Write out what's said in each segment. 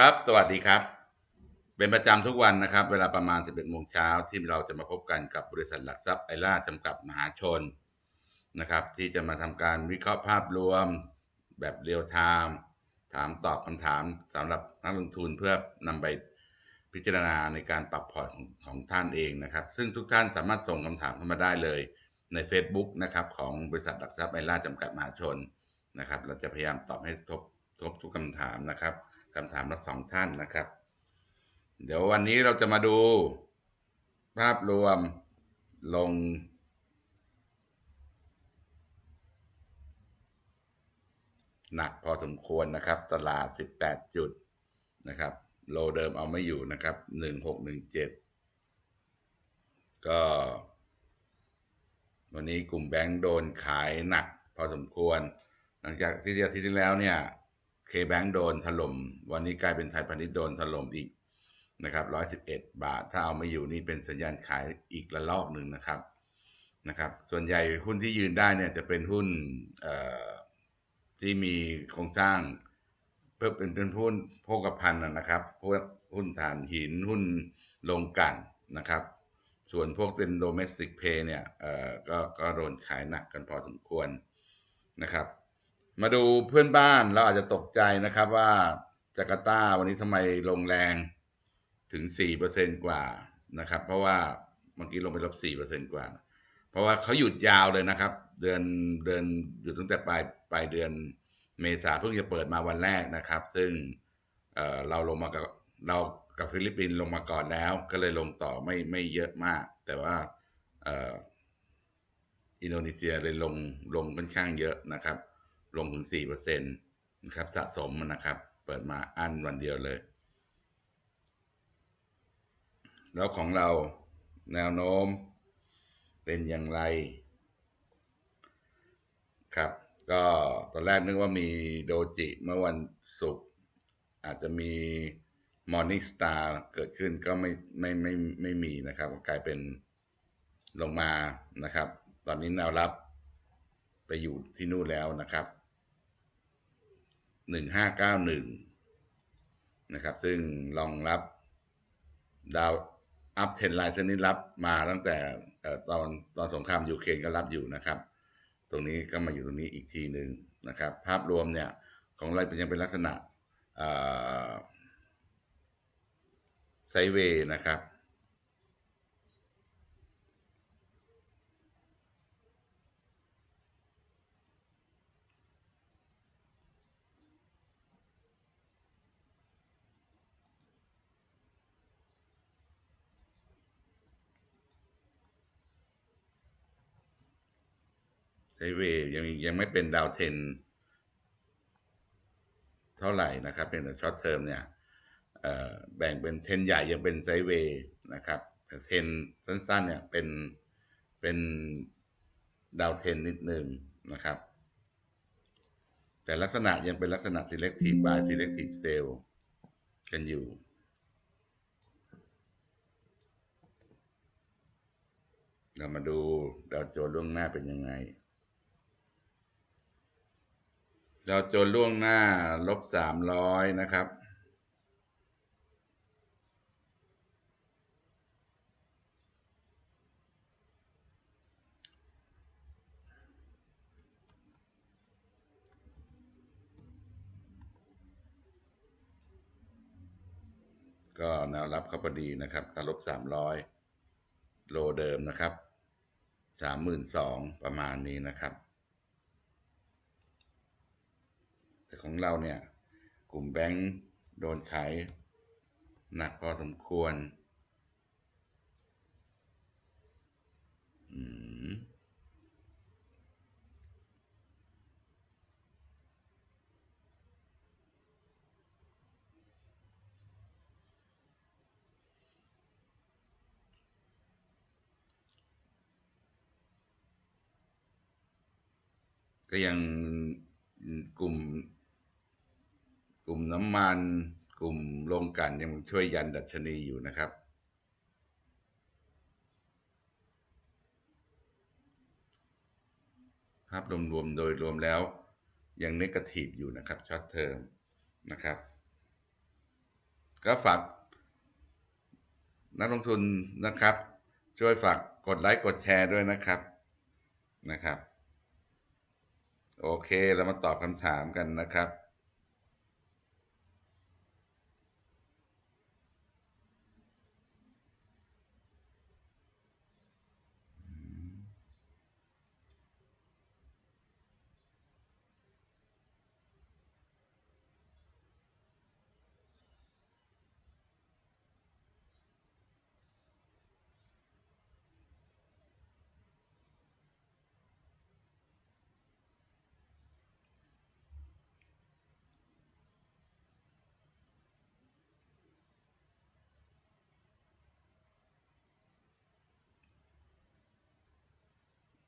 ครับ สวัสดีครับ เป็นประจำทุกวันนะครับ เวลาประมาณ 11โมงเช้าที่เราจะมาพบกันกับบริษัทหลักทรัพย์ไอร่าจำกัดมหาชนนะครับ ที่จะมาทำการวิเคราะห์ภาพรวมแบบเรียลไทม์ถามตอบคำถามสำหรับนักลงทุนเพื่อนำไปพิจารณาในการปรับพอร์ตของท่านเองนะครับ ซึ่งทุกท่านสามารถส่งคำถามเข้ามาได้เลยใน Facebook นะครับของบริษัทหลักทรัพย์ไอร่าจำกัดมหาชนนะครับ เราจะพยายามตอบให้ทบทบทุกคำถามนะครับ คำถามละสองท่านนะครับ เดี๋ยววันนี้เราจะมาดู ภาพรวมลง หนักพอสมควรนะครับ ตลาด 18 จุดนะครับ โลเดิมเอาไม่อยู่นะครับ 1617 ก็ วันนี้กลุ่มแบงก์โดนขายหนักพอสมควร หลังจากที่อาทิตย์ที่แล้วเนี่ย เคแบงก์โดนถล่ม วันนี้กลายเป็นไทยพาณิชย์โดนถล่มอีกนะครับร้อยสิบเอ็ดบาท ถ้าเอาไม่อยู่นี่เป็นสัญญาณขายอีกระลอกหนึ่งนะครับนะครับ ส่วนใหญ่หุ้นที่ยืนได้เนี่ยจะเป็นหุ้นที่มีโครงสร้างเพิ่มเป็นเป็นหุ้นโภคภัณฑ์นะครับพวกหุ้นถ่านหินหุ้นลงกันนะครับ ส่วนพวกเป็นโดเมสติกเพย์เนี่ยเอ่อก็ก็โดนขายหนักกันพอสมควรนะครับ มาดูเพื่อนบ้านเราอาจจะตกใจนะครับว่าจาการ์ตาวันนี้ทำไมลงแรงถึงสี่เปอร์เซนกว่านะครับ เพราะว่าเมื่อกี้ลงไปลบสี่เปอร์เซนกว่า เพราะว่าเขาหยุดยาวเลยนะครับ เดือนเดือนหยุดตั้งแต่ปลายปลายเดือนเมษาเพิ่งจะเปิดมาวันแรกนะครับ ซึ่งเเราลงมากับเรากับฟิลิปปินส์ลงมาก่อนแล้ว ก็เลยลงต่อไม่ไม่เยอะมาก แต่ว่าอินโดนีเซียเลยลงลงค่อนข้างเยอะนะครับ ลงถึง4%นะครับสะสมนะครับ เปิดมาอันวันเดียวเลย แล้วของเราแนวโน้มเป็นอย่างไรครับ ก็ตอนแรกนึกว่ามีโดจิเมื่อวันศุกร์อาจจะมี Morning Star เกิดขึ้นก็ไม่ไม่ไม่ไม่มีนะครับ กลายเป็นลงมานะครับ ตอนนี้แนวรับไปอยู่ที่นู่นแล้วนะครับ หนึ่งห้าเก้าหนึ่งนะครับ ซึ่งรองรับดาวอัพเทนไลน์เส้นนี้รับมาตั้งแต่ตอนตอนสงครามยูเครนก็รับอยู่นะครับ ตรงนี้ก็มาอยู่ตรงนี้อีกทีหนึ่งนะครับ ภาพรวมเนี่ยของเราเป็นยังเป็นลักษณะไซเวย์นะครับ ไซเวย์ยังยังไม่เป็นดาวเทนเท่าไหร่นะครับเป็นช็อตเทอมเนี่ยแบ่งเป็นเทนใหญ่ยังเป็นไซเวย์นะครับแต่เทนสั้นๆเนี่ยเป็นเป็นดาวเทนนิดนึงนะครับ แต่ลักษณะยังเป็นลักษณะ selective buy selective sell กันอยู่เรามาดูดาวโจนล่วงหน้าเป็นยังไง เราโจนล่วงหน้าลบสามร้อยนะครับ ก็แนวรับเขาพอดีนะครับถ้าลบสามร้อยโลเดิมนะครับสามหมื่นสองประมาณนี้นะครับ แต่ของเราเนี่ย กลุ่มแบงค์โดนขายหนักพอสมควรก็ยังกลุ่ม กลุ่มน้ำมัน กลุ่มโรงกันยังช่วยยันดัชนีอยู่นะครับ ภาพรวมๆโดยรวมแล้วยังเนกาทีฟอยู่นะครับช็อตเทอมนะครับ ก็ฝากนักลงทุนนะครับ ช่วยฝากกดไลค์กดแชร์ด้วยนะครับนะครับ โอเคเรามาตอบคำถามกันนะครับ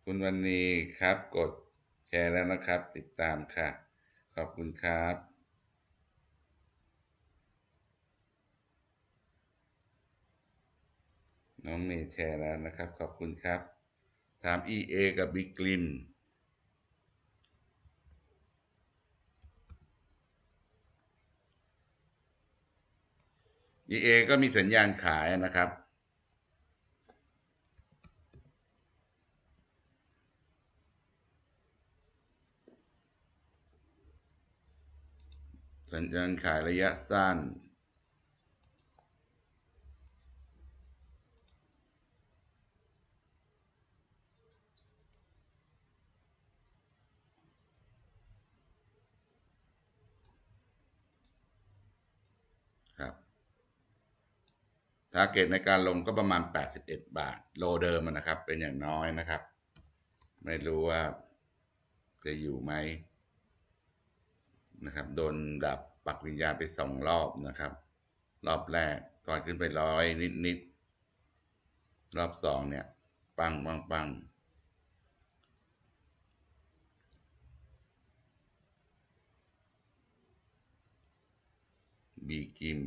คุณวันนี้ครับกดแชร์แล้วนะครับ ติดตามค่ะ ขอบคุณครับน้องเมย์แชร์แล้วนะครับ ขอบคุณครับ ถาม EA กับบิ๊กลิม EA ก็มีสัญญาณขายนะครับ สัญญาณขายระยะสั้น ครับทาร์เก็ตในการลงก็ประมาณ 81 บาท โลเดิมนะครับ เป็นอย่างน้อยนะครับ ไม่รู้ว่าจะอยู่ไหม นะครับโดนดับปักวิญญาณไปสองรอบนะครับ รอบแรกก่อนขึ้นไปร้อยนิดนิดรอบสองเนี่ย ปังปังปังบีกิม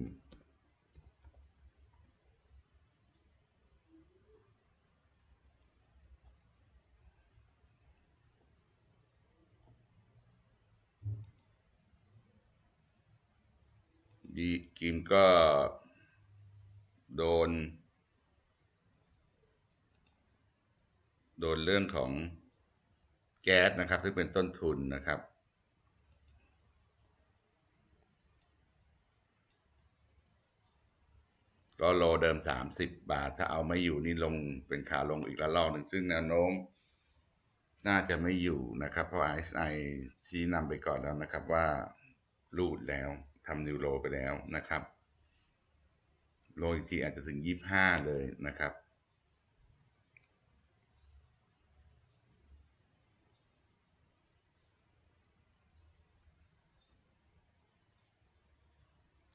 ีกิมก็โดน โดนเรื่องของแก๊สนะครับ ซึ่งเป็นต้นทุนนะครับ ก็โลเดิม 30 บาท ถ้าเอาไม่อยู่นี่ลงเป็นขาลงอีกระลอกหนึ่งซึ่งแนวโน้มน่าจะไม่อยู่นะครับ เพราะ RSI ชี้นำไปก่อนแล้วนะครับว่ารูดแล้ว ทำนิวโรไปแล้วนะครับ โลอีกทีอาจจะถึง 25 เลยนะครับ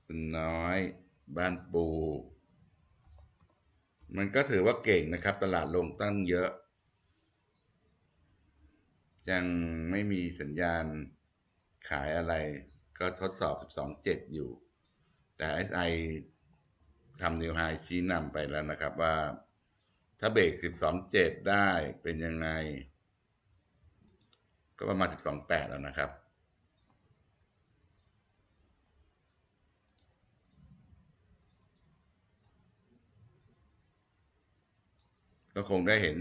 คุณน้อย บ้านปู มันก็ถือว่าเก่งนะครับ ตลาดลงตั้งเยอะยังไม่มีสัญญาณขายอะไร ก็ทดสอบ 12.7 อยู่ แต่ SI ทำนิวไฮชี้นำไปแล้วนะครับว่า ถ้าเบรก 12.7 ได้เป็นยังไง ก็ประมาณ 12.8 แล้วนะครับก็คงได้เห็น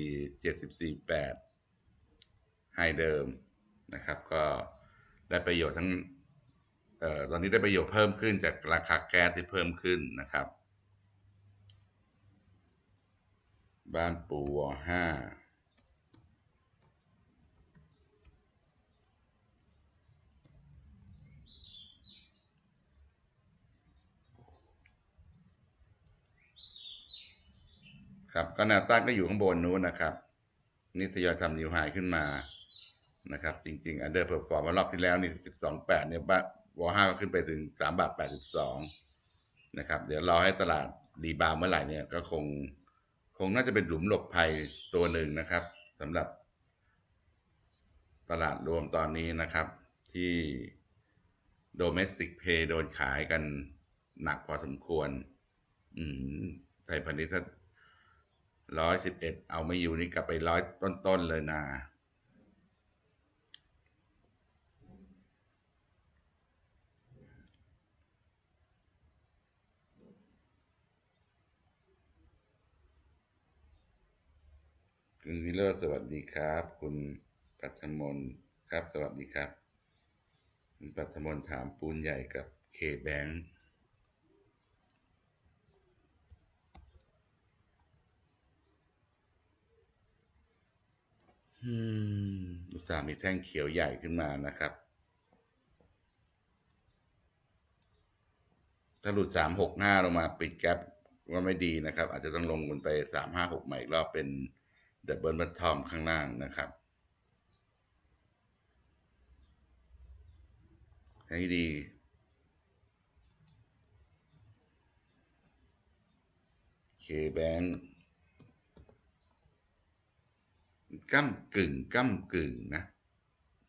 14 74 8ไฮเดิมนะครับ ก็ ได้ประโยชน์ทั้งออตอนนี้ได้ประโยชน์เพิ่มขึ้นจากราคาแก๊สที่เพิ่มขึ้นนะครับ บ้านปูวห้าครับก็แนวต้านก็อยู่ข้างบนนู้นนะครับ นี่ทยอยทำนิวไฮขึ้นมา นะครับ จริงๆอันเดอร์เพอร์ฟอร์มรอบที่แล้วนี่สิบสองแปดเนี่ยบ้านวอห้าก็ขึ้นไปถึงสามบาทแปดสิบสองนะครับ เดี๋ยวรอให้ตลาดรีบาวเมื่อไหร่เนี่ยก็คงคงน่าจะเป็นหลุมหลบภัยตัวหนึ่งนะครับสำหรับตลาดรวมตอนนี้นะครับ ที่ domestic pay โดนขายกันหนักพอสมควร อืมไทยพาณิชย์ร้อยสิบเอ็ดเอาไม่อยู่นี่กลับไปร้อยต้นๆเลยนะ คุณวิโรจน์สวัสดีครับ คุณปัทมนครับ สวัสดีครับ คุณปัทมนถามปูนใหญ่กับเคแบงค์อืมอุตส่าห์มีแท่งเขียวใหญ่ขึ้นมานะครับ ถ้าหลุดสามหกห้าลงมาปิดแกลบก็ไม่ดีนะครับ อาจจะต้องลงกันไปสามห้าหกใหม่อีกรอบเป็น ดับเบิลบัตทอมข้างล่างนะครับให้ดี เคแบงก้ำกึ่งก้ำกึ่งนะ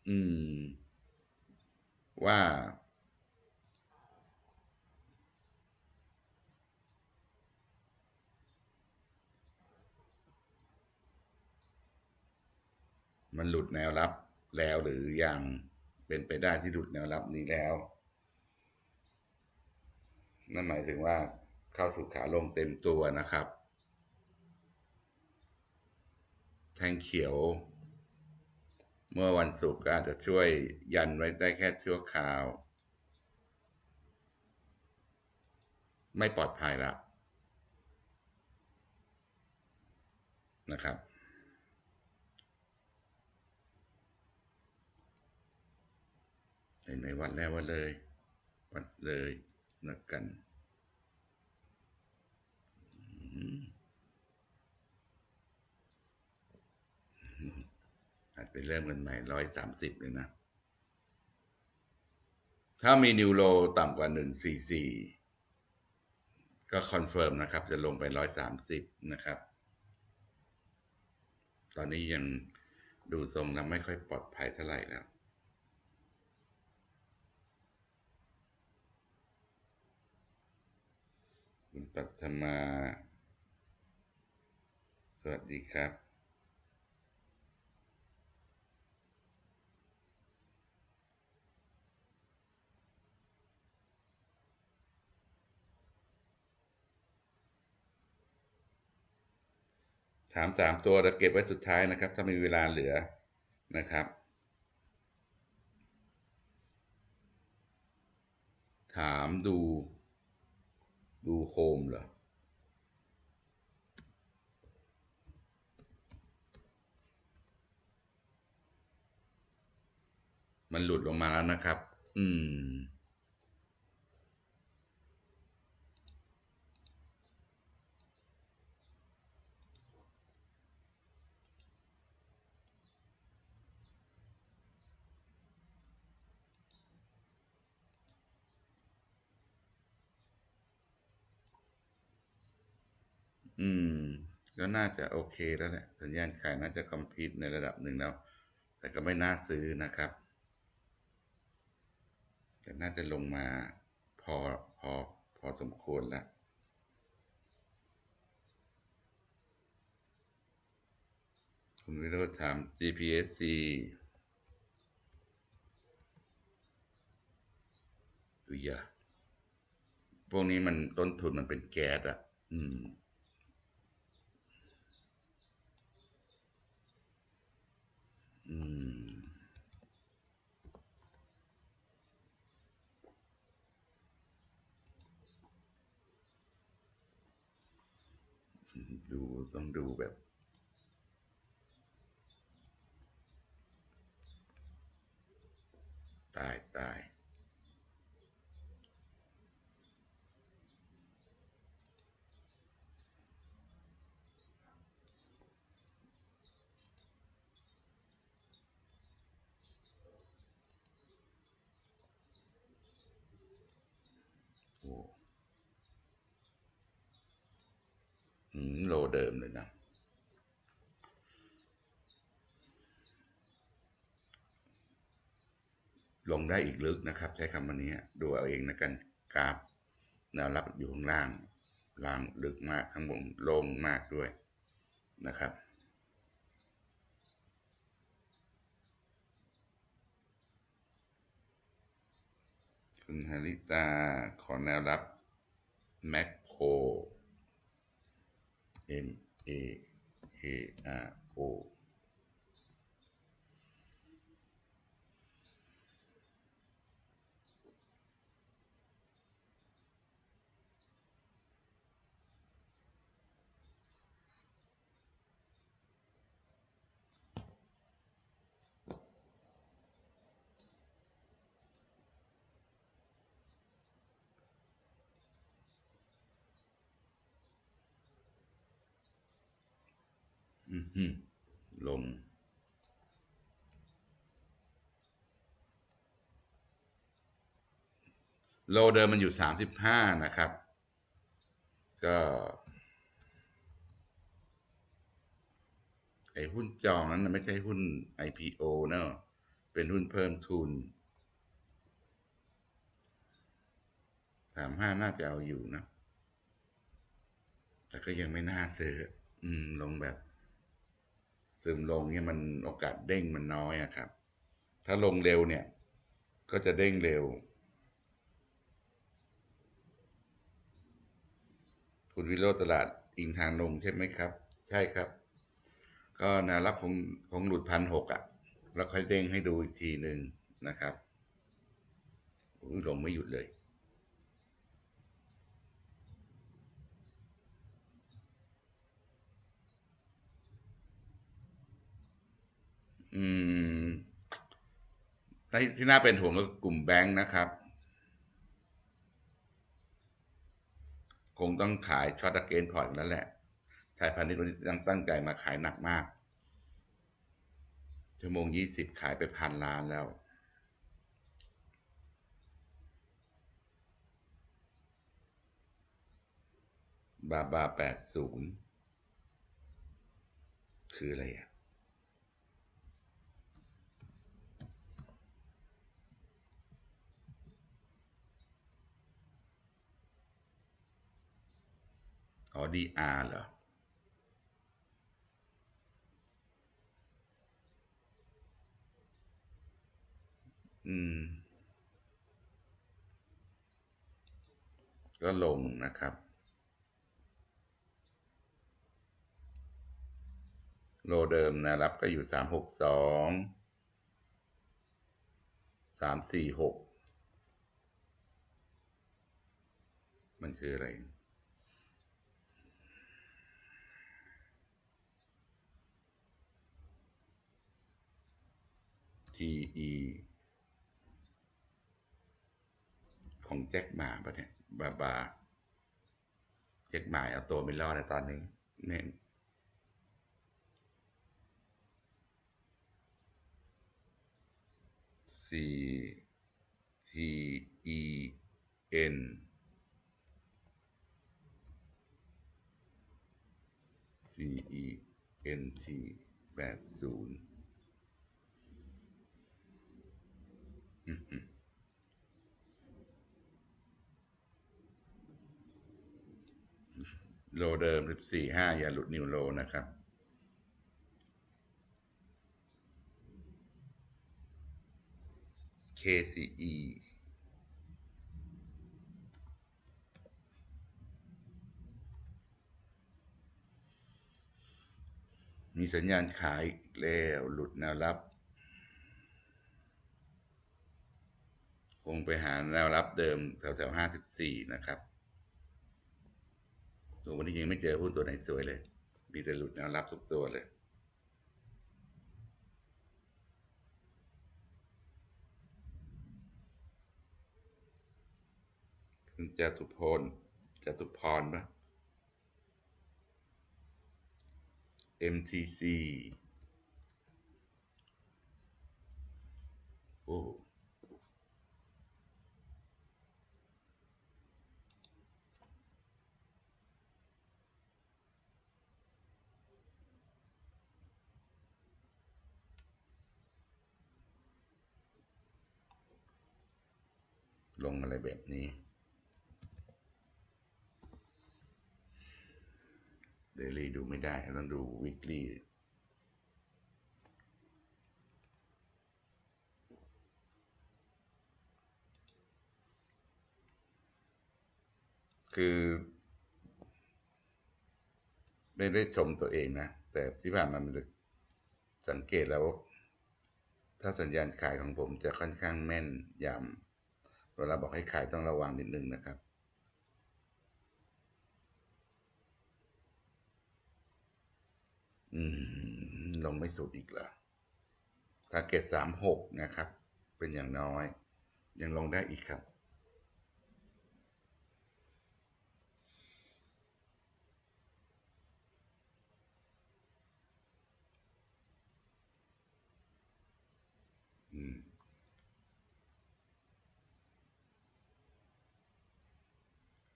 อืม ว่า มันหลุดแนวรับแล้วหรือยังเป็นไปได้ที่หลุดแนวรับนี้แล้วนั่นหมายถึงว่าเข้าสู่ขาลงเต็มตัวนะครับ แทงเขียว เมื่อวันศุกร์ก็อาจจะช่วยยันไว้ได้แค่ชั่วคราว ไม่ปลอดภัยละนะครับ เห็นวัดแล้ววัดเลย วัดเลยนักกันอืมอาจไปเริ่มกันใหม่ร้อยสามสิบเลยนะ ถ้ามีนิวโลต่ำกว่าหนึ่งสี่สี่ก็คอนเฟิร์มนะครับ จะลงไปร้อยสามสิบนะครับ ตอนนี้ยังดูทรงแล้วไม่ค่อยปลอดภัยเท่าไหร่แล้ว คุณปัทมา สวัสดีครับ ถามสามตัวเราเก็บไว้สุดท้ายนะครับ ถ้ามีเวลาเหลือนะครับถามดู ดูโฮมเหรอมันหลุดลงมาแล้วนะครับ อืม อืม ก็น่าจะโอเคแล้วแหละสัญญาณขายน่าจะคอมพิวในระดับหนึ่งแล้ว แต่ก็ไม่น่าซื้อนะครับ แต่น่าจะลงมาพอพอพอสมควรแล้วคุณวิโรจน์ถาม GPSC ดูย่าพวกนี้มันต้นทุนมันเป็นแก๊สอะ อืม อืม ดูต้องดูแบบตายตาย เดิมเลยนะลงได้อีกลึกนะครับ ใช้คำวันนี้ดูเอาเองนะกันกราฟแนวรับอยู่ข้างล่างล่างลึกมากข้างบนลงมากด้วยนะครับ คุณฮาริตาขอแนวรับ แมคโคร M E eh, G A O ลง โลเดิมมันอยู่สามสิบห้านะครับ ก็ไอหุ้นจองนั้นไม่ใช่หุ้น IPO เนอะเป็นหุ้นเพิ่มทุนสามห้าน่าจะเอาอยู่นะ แต่ก็ยังไม่น่าซื้อ อืม ลงแบบ ซึมลงเนี่ยมันโอกาสเด้งมันน้อยอะครับ ถ้าลงเร็วเนี่ย ก็จะเด้งเร็ว คุณวิโรตลาดอิงทางลงใช่ไหมครับ ใช่ครับ ก็นะรับคงคงหลุดพันหกอะ แล้วค่อยเด้งให้ดูอีกทีหนึ่งนะครับลงไม่หยุดเลย อืมที่ที่น่าเป็นห่วงก็กลุ่มแบงค์นะครับ คงต้องขายช็อตเกนพอร์ตแล้วแหละไทยพาณิชย์วันนี้ตั้งตั้งใจมาขายหนักมาก ชั่วโมงยี่สิบขายไปพันล้านแล้ว บาบาแปดศูนย์คืออะไรอะ อ๋อดีอาร์เหรอ อืม ก็ลงนะครับ โลเดิมนะรับก็อยู่สามหกสองสามสี่หกมันคืออะไร ทีอีของแจ็คหมาปะเนี่ยบาบาแจ็คหมาเอาตัวไม่รอดในตอนนี้เนี่ยสี่ T E N 4 E N นย์ โลเดิม14 5อย่าหลุดนิวโลนะครับ KCE มีสัญญาณขายอีกแล้ว หลุดแนวรับ คงไปหาแนวรับเดิมแถวแถวห้าสิบสี่นะครับตัววันนี้ยังไม่เจอหุ้นตัวไหนสวยเลย มีแต่หลุดแนวรับทุกตัวเลยคุณจตุพลจตุพรปะ MTC โอ้ ลงอะไรแบบนี้ เดลี่ดูไม่ได้ ต้องดูวิกลี่คือ ไม่ได้ชมตัวเองนะ แต่ที่ผ่านมามันสังเกตแล้ว ถ้าสัญญาณขายของผมจะค่อนข้างแม่นยำ เวลาบอกให้ขายต้องระวังนิดนึงนะครับ อืม ลงไม่สุดอีกเหรอทาร์เก็ตสามหกนะครับ เป็นอย่างน้อย ยังลงได้อีกครับ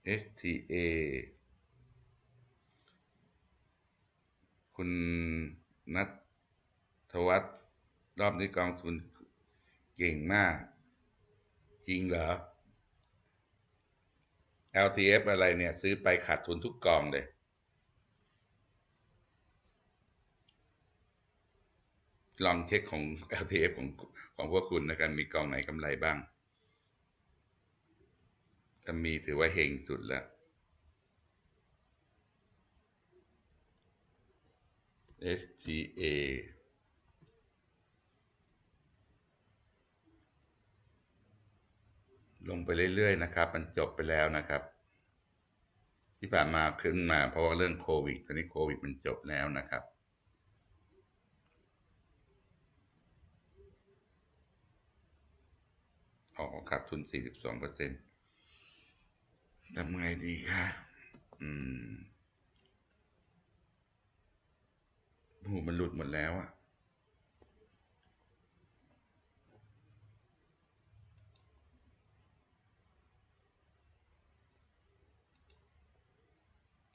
STA คุณนัทวัฒน์รอบนี้กองทุนเก่งมาก จริงเหรอ LTF อะไรเนี่ย ซื้อไปขาดทุนทุกกองเลย ลองเช็คของ LTF ของของพวกคุณนะครับมีกองไหนกำไรบ้าง ถ้ามีถือว่าเฮงสุดแล้ว STA ลงไปเรื่อยๆนะครับ มันจบไปแล้วนะครับ ที่ผ่านมาขึ้นมาเพราะว่าเรื่องโควิด ตอนนี้โควิดมันจบแล้วนะครับออกขาดทุน 42เปอร์เซ็นต์ ทำไงดีคะอืมหูมันหลุดหมดแล้วอะ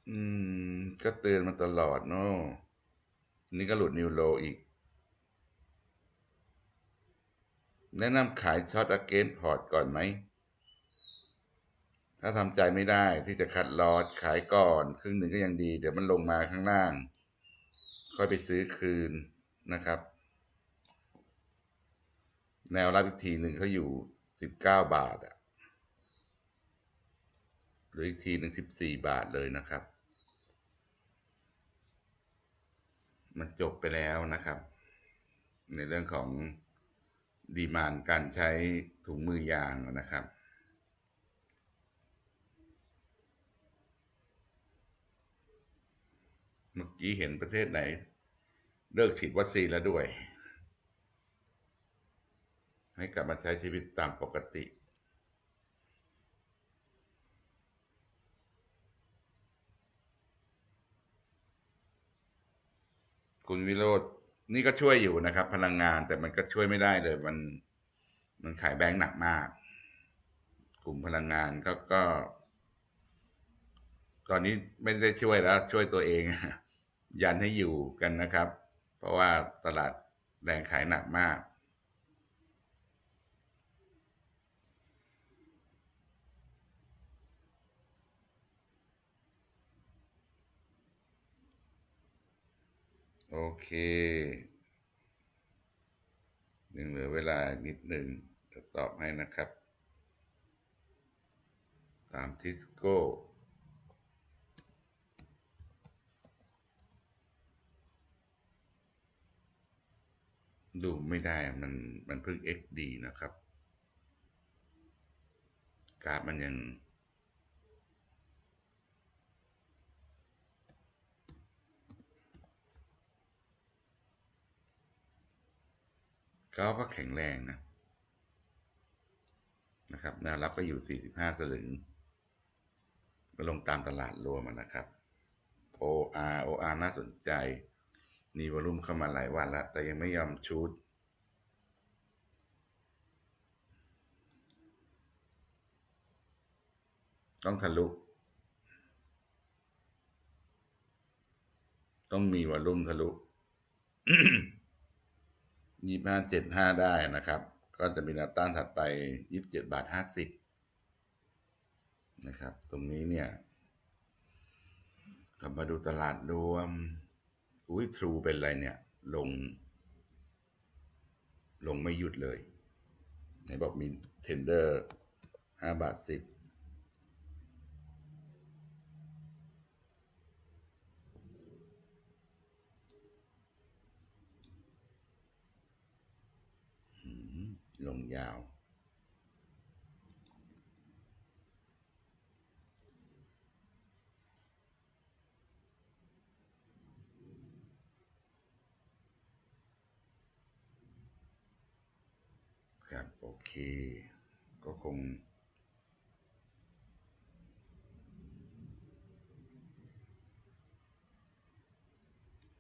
อืม ก็เตือนมาตลอดเนาะนี่ก็หลุดนิวโลอีก แนะนำขายช็อตอเกนพอร์ตก่อนไหม ถ้าทำใจไม่ได้ที่จะคัดลอดขายก่อน ครึ่งหนึ่งก็ยังดี เดี๋ยวมันลงมาข้างล่าง ค่อยไปซื้อคืนนะครับ แนวรับอีกทีหนึ่งเขาอยู่สิบเก้าบาทอะหรืออีกทีหนึ่งสิบสี่บาทเลยนะครับ มันจบไปแล้วนะครับ ในเรื่องของดีมานการใช้ถุงมือยางนะครับ เมื่อกี้เห็นประเทศไหน เลิกฉีดวัคซีนแล้วด้วย ให้กลับมาใช้ชีวิตตามปกติคุณวิโรจน์นี่ก็ช่วยอยู่นะครับ พลังงานแต่มันก็ช่วยไม่ได้เลย มันมันขายแบงค์หนักมาก กลุ่มพลังงานก็ก็ ตอนนี้ไม่ได้ช่วยแล้ว ช่วยตัวเอง ยันให้อยู่กันนะครับ เพราะว่าตลาดแรงขายหนักมากโอเคยังเหลือเวลานิดหนึ่งจะตอบให้นะครับ ตามทิสโก้ ดูไม่ได้มันมันเพิ่ง XD นะครับ กราฟมันยัง ก็ก็แข็งแรงนะ นะครับแนวรับก็อยู่ 45 สลึงก็ลงตามตลาดรวมนะครับ OR OR น่าสนใจ มีวอลุ่มเข้ามาหลายวันแล้ว แต่ยังไม่ยอมชูดต้องทะลุ ต้องมีวอลุ่มทะลุยี่ห้าเจ็ดห้าได้นะครับ ก็จะมีแนวต้านถัดไปยี่สิบเจ็ดบาทห้าสิบนะครับ ตรงนี้เนี่ยกลับมาดูตลาดรวม อุ้ยทรูเป็นไรเนี่ย ลง ลงไม่หยุดเลยไหนบอกมีเทนเดอร์ห้าบาทสิบลงยาว ครับ โอเค ก็คง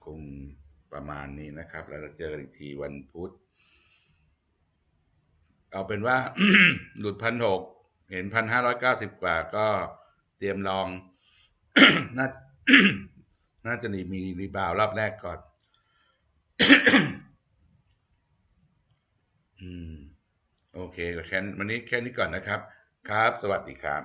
คงประมาณนี้นะครับ แล้วเราเจอกันอีกทีวันพุธ เอาเป็นว่า หลุดพันหกเห็นพันห้าร้อยเก้าสิบกว่าก็เตรียมลอง น่าน่าจะมีมีรีบาวด์รอบแรกก่อน อืม โอเคแค่วันนี้แค่นี้ก่อนนะครับ ครับ สวัสดีครับ